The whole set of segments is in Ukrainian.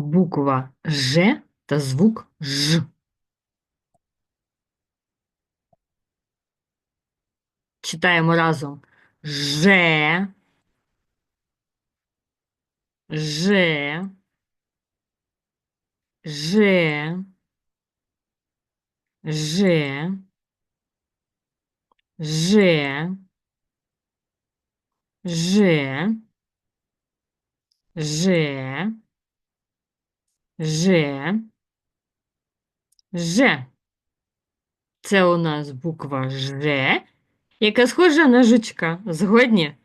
буква Ж та звук Ж. Читаємо разом Ж, Ж, Ж, Ж, Ж, Ж, Ж, Ж, Ж. Це у нас буква Ж, яка схожа на жучка. Згодні?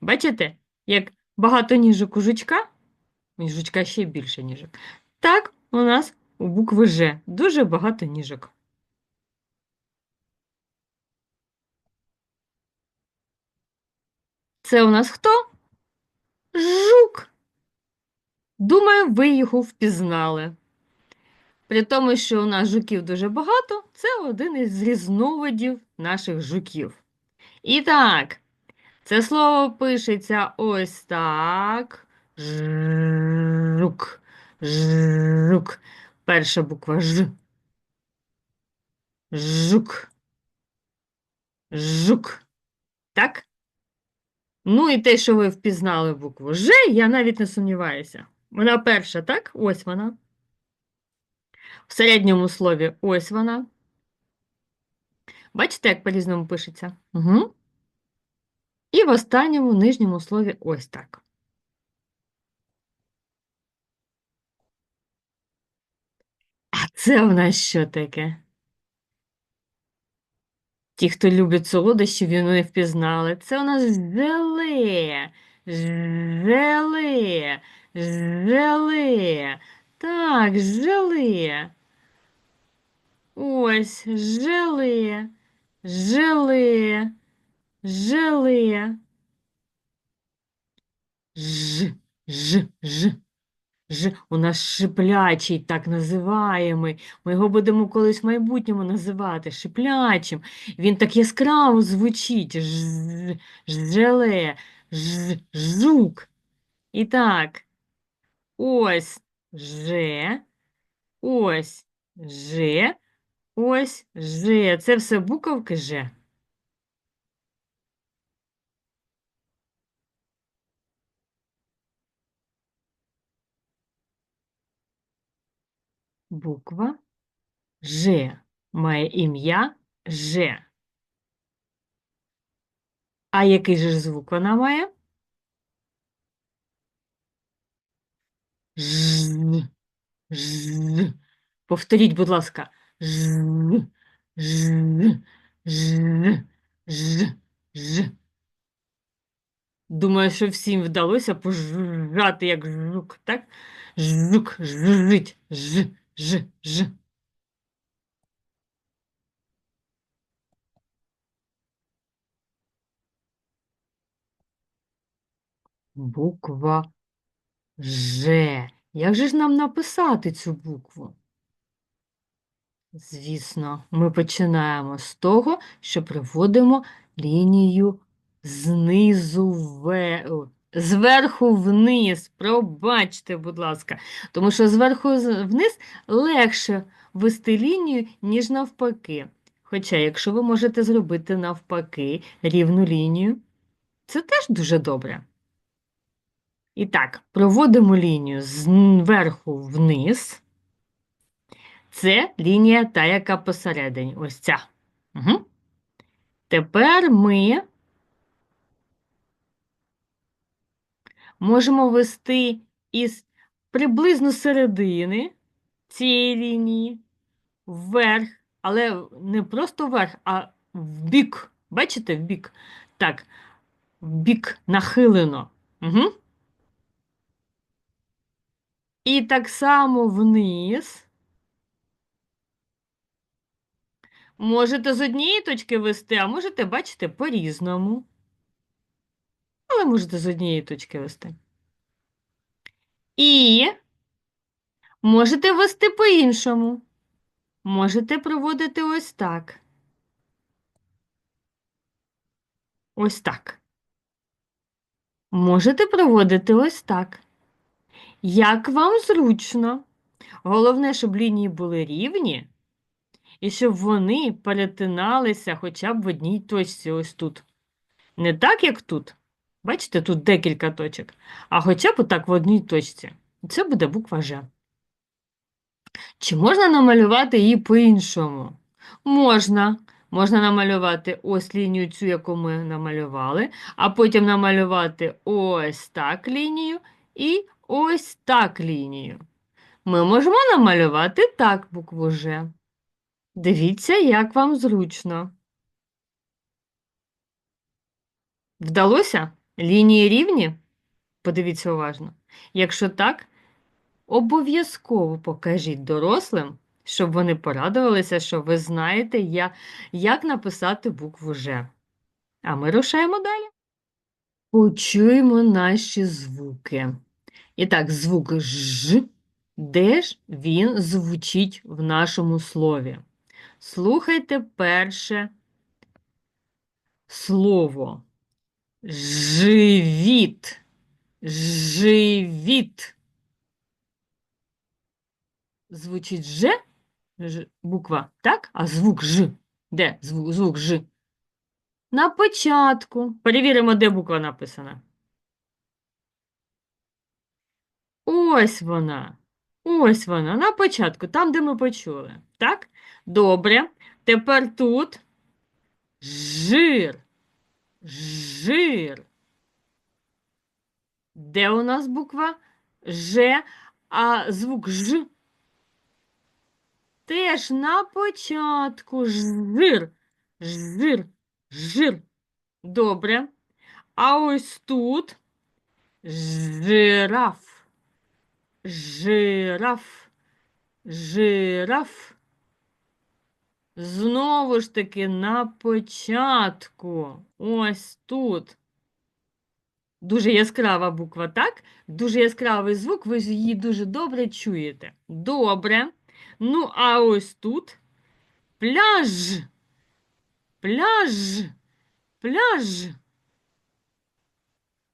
Бачите, як багато ніжок у жучка? У жучка ще більше ніжок. Так, у нас у букви Ж дуже багато ніжок. Це у нас хто? Жук. Думаю, ви його впізнали. При тому, що у нас жуків дуже багато, це один із різновидів наших жуків. І так, це слово пишеться ось так. Жук. Жук. Перша буква Ж. Жук. Жук. Так? Ну і те, що ви впізнали букву Ж, я навіть не сумніваюся. Вона перша, так? Ось вона. В середньому слові ось вона. Бачите, як по-різному пишеться? Угу. І в останньому нижньому слові ось так. А це в нас що таке? Ті, хто любить солодощі, вони впізнали. Це у нас желе. Желе. Желе. Так, желе. Ось, желе. Желе. Желе. Ж, ж, ж. Ж, у нас шиплячий, так називаємо. Ми його будемо колись в майбутньому називати шиплячим. Він так яскраво звучить. Ж, желе, ж, жук. І так, ось же, ось же, ось же. Це все буковки Ж. Буква Ж має ім'я Ж. А який же звук вона має? Ж. Ж. Повторіть, будь ласка. Ж. Ж. Ж. Ж. Ж. Думаю, що всім вдалося пожати як жук, так? Жук, жжить, ж, ж, ж. Буква Ж. Як же ж нам написати цю букву? Звісно, ми починаємо з того, що приводимо лінію знизу вверх. Зверху вниз, пробачте, будь ласка, тому що зверху вниз легше вести лінію, ніж навпаки. Хоча, якщо ви можете зробити навпаки рівну лінію, це теж дуже добре. І так, проводимо лінію зверху вниз. Це лінія та, яка посередині. Ось ця. Угу. Тепер ми можемо вести із приблизно середини цієї лінії вверх, але не просто вверх, а в бік. Бачите, в бік? Так, в бік нахилено. Угу. І так само вниз. Можете з однієї точки вести, а можете, бачите, по-різному. Але можете з однієї точки вести. І можете вести по-іншому. Можете проводити ось так. Ось так. Можете проводити ось так. Як вам зручно. Головне, щоб лінії були рівні, і щоб вони перетиналися хоча б в одній точці ось тут. Не так, як тут. Бачите, тут декілька точок, а хоча б отак в одній точці. Це буде буква Ж. Чи можна намалювати її по-іншому? Можна. Можна намалювати ось лінію цю, яку ми намалювали, а потім намалювати ось так лінію і ось так лінію. Ми можемо намалювати так букву Ж. Дивіться, як вам зручно. Вдалося? Лінії рівні? Подивіться уважно. Якщо так, обов'язково покажіть дорослим, щоб вони порадувалися, що ви знаєте, як написати букву Ж. А ми рушаємо далі. Почуємо наші звуки. І так, звук Ж, де ж він звучить в нашому слові? Слухайте перше слово. Живіт. Живіт. Звучить Ж, Ж буква, так? А звук Ж. Де звук, звук Ж? На початку. Перевіримо, де буква написана. Ось вона. Ось вона, на початку, там, де ми почули. Так? Добре. Тепер тут жир. Жир. Де у нас буква Ж, а звук Ж? Теж на початку жир. Жир. Жир. Добре. А ось тут жираф. Жираф. Жираф. Знову ж таки на початку. Ось тут. Дуже яскрава буква, так? Дуже яскравий звук, ви її дуже добре чуєте. Добре. Ну, а ось тут пляж. Пляж. Пляж.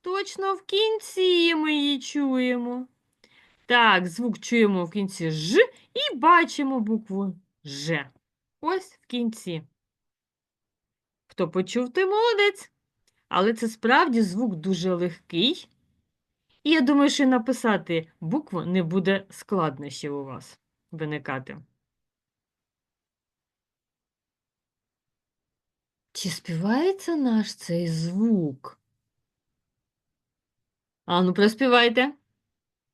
Точно в кінці ми її чуємо. Так, звук чуємо в кінці Ж і бачимо букву Ж. Ось в кінці. Хто почув, той молодець. Але це справді звук дуже легкий. І я думаю, що написати букву не буде складнощів у вас виникати. Чи співається наш цей звук? А ну проспівайте.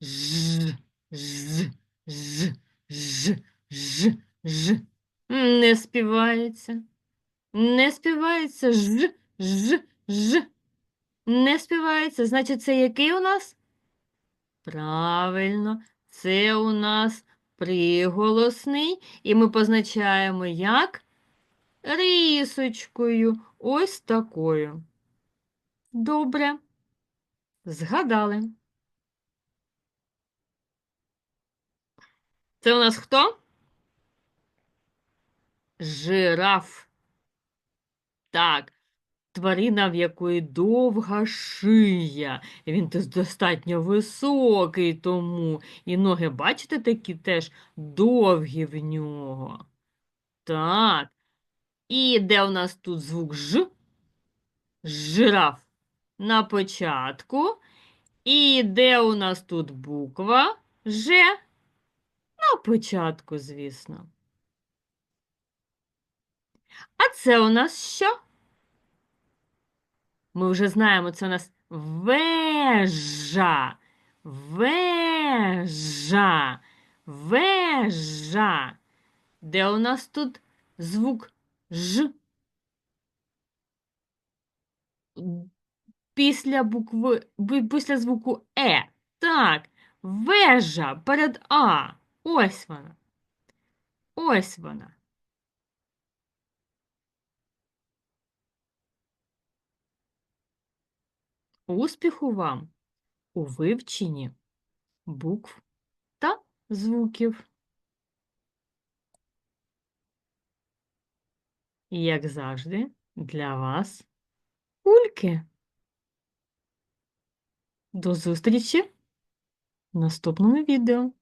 Ж, ж, ж, ж, ж, ж. Не співається. Не співається ж, ж, ж. Не співається. Значить, це який у нас? Правильно, це у нас приголосний, і ми позначаємо як рисочкою, ось такою. Добре. Згадали. Це у нас хто? Жираф. Так, тварина, в якої довга шия. Він достатньо високий тому. І ноги, бачите, такі теж довгі в нього. Так. І де у нас тут звук Ж? Жираф на початку. І де у нас тут буква Ж? На початку, звісно. А це у нас що? Ми вже знаємо, це у нас вежа. Вежа. Вежа. Де у нас тут звук Ж? Після букви, після звуку Е. Так, вежа перед А. Ось вона. Ось вона. Успіху вам у вивченні букв та звуків. І, як завжди, для вас кульки. До зустрічі! в наступному відео.